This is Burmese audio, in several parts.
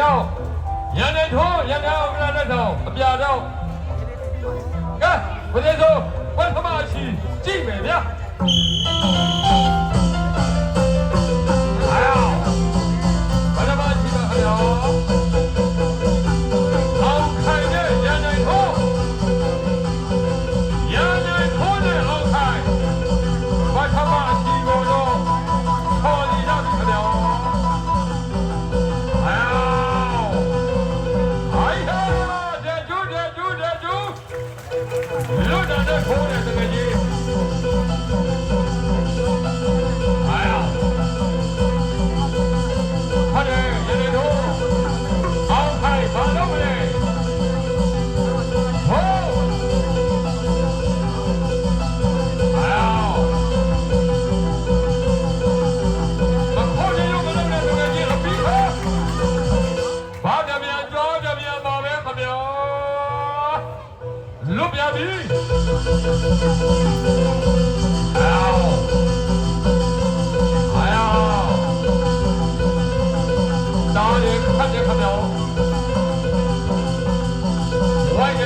တော့ရန်နေထိုးရန်နေအောင်ကလာတဲ့ဆောင်အပြာတော့ကဲဘယ်လိုဆိုဘယ်သမားရှိကြည့်မယ်ဗျာ 看见他没有？欢迎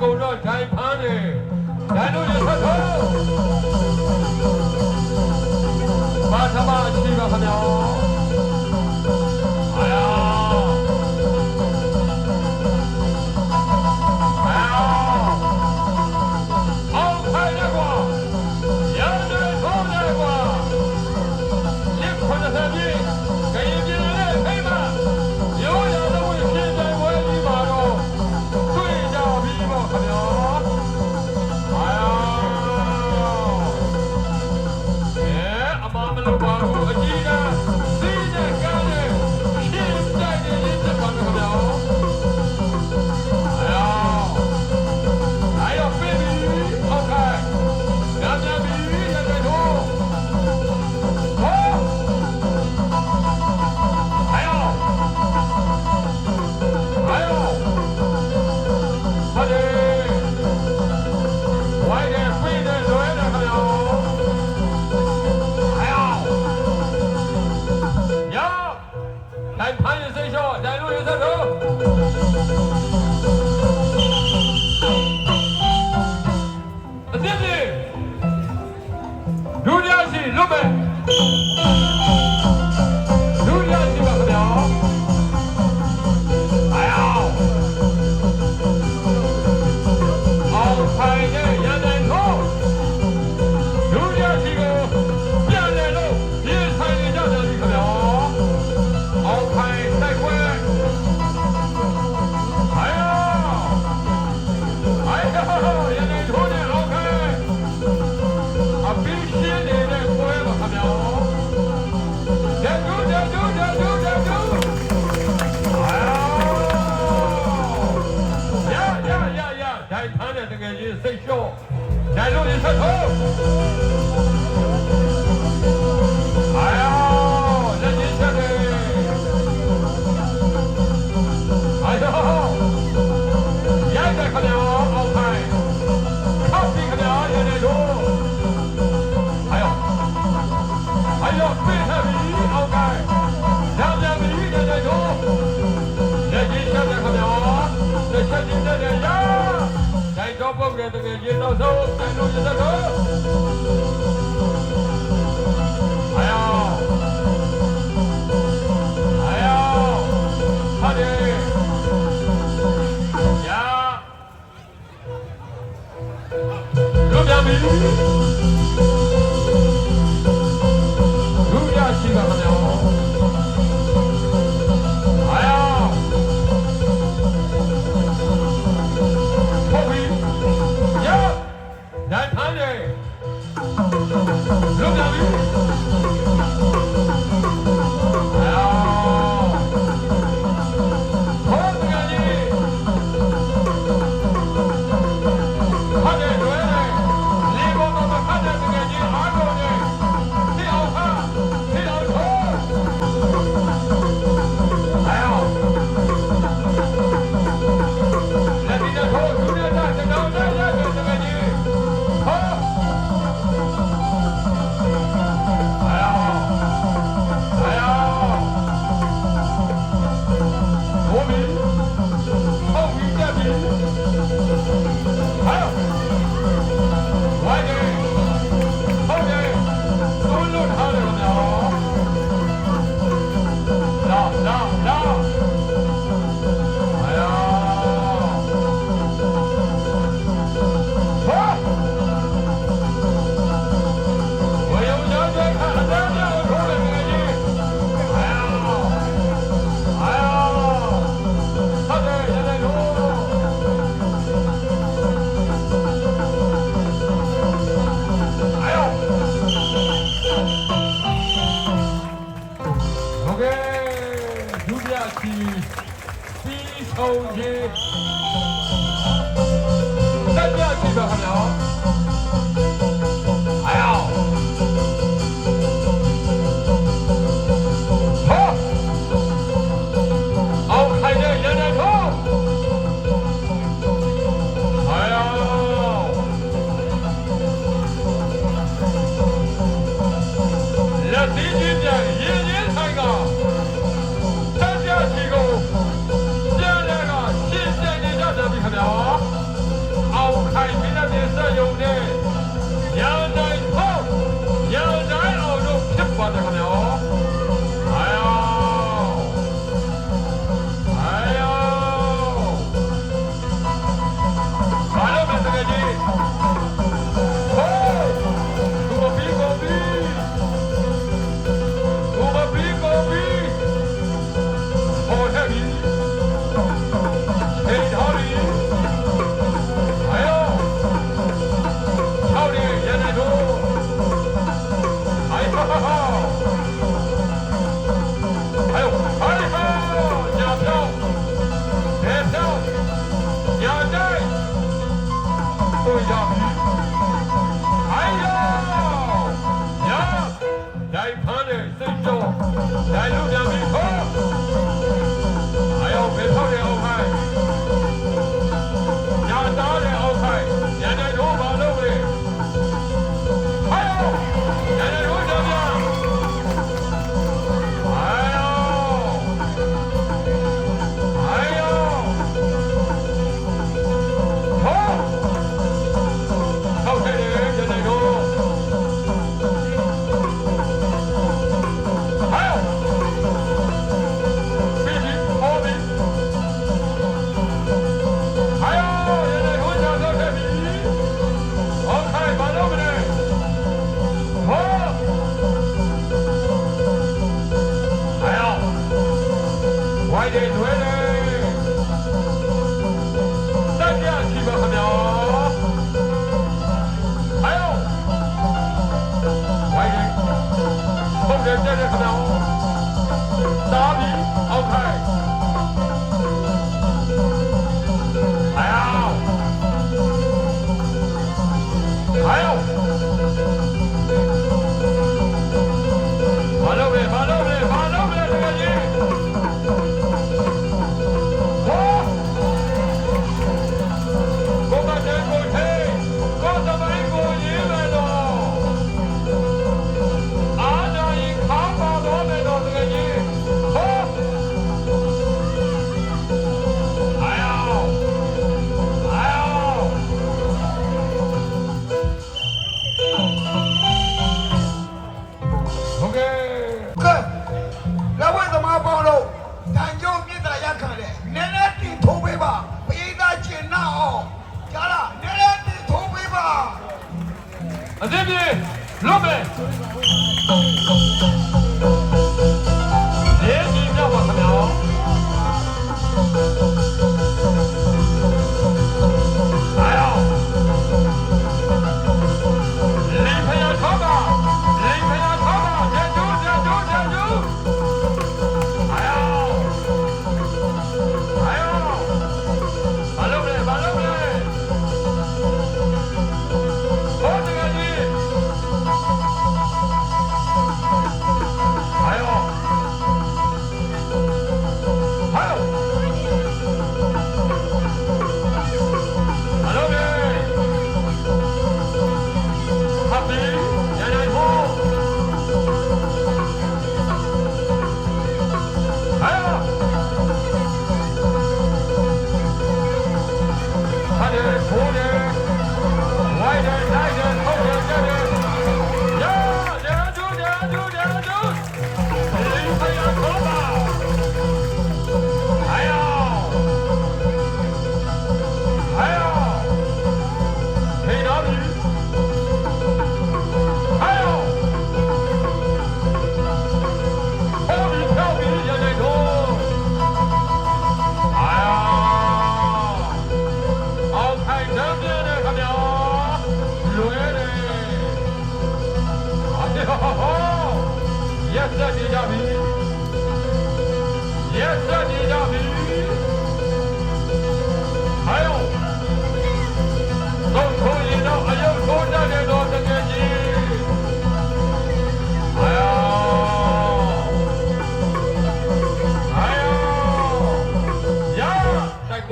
ကုန်တော့ထိုင်ဖမ်းတယ်။ဒါတို့ရထထော။ဘာသမားအရှိပါခင်ဗျာ။ Bye. Oh, ဆုံးခြင်းတက်ကြချီပါခ Dá-lhe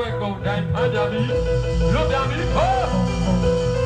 avec mon dame, un dami, le dami, oh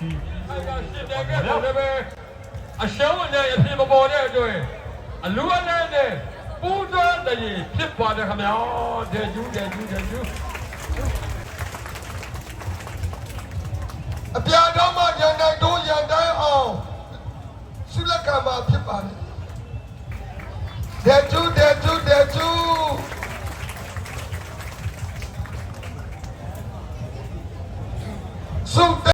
အဲ့ဒါစစ်တဲ့ကလည်းပဲအရှုံးနဲ့အဖြစ်မပေါ်တဲ့အတွက်အလူအလဲနဲ့ပူဇော်တည်းဖြစ်ပါတယ်ခင်ဗျာတဲ့ကျူးတဲ့ကျူးတဲ့ကျူးအပြာတော့မှရန်နိုင်တို့ရန်တိုင်းအောင်ဆုလက်ကံမှာဖြစ်ပါတယ်တဲ့ကျူတဲ့ကျူတဲ့ကျူဆု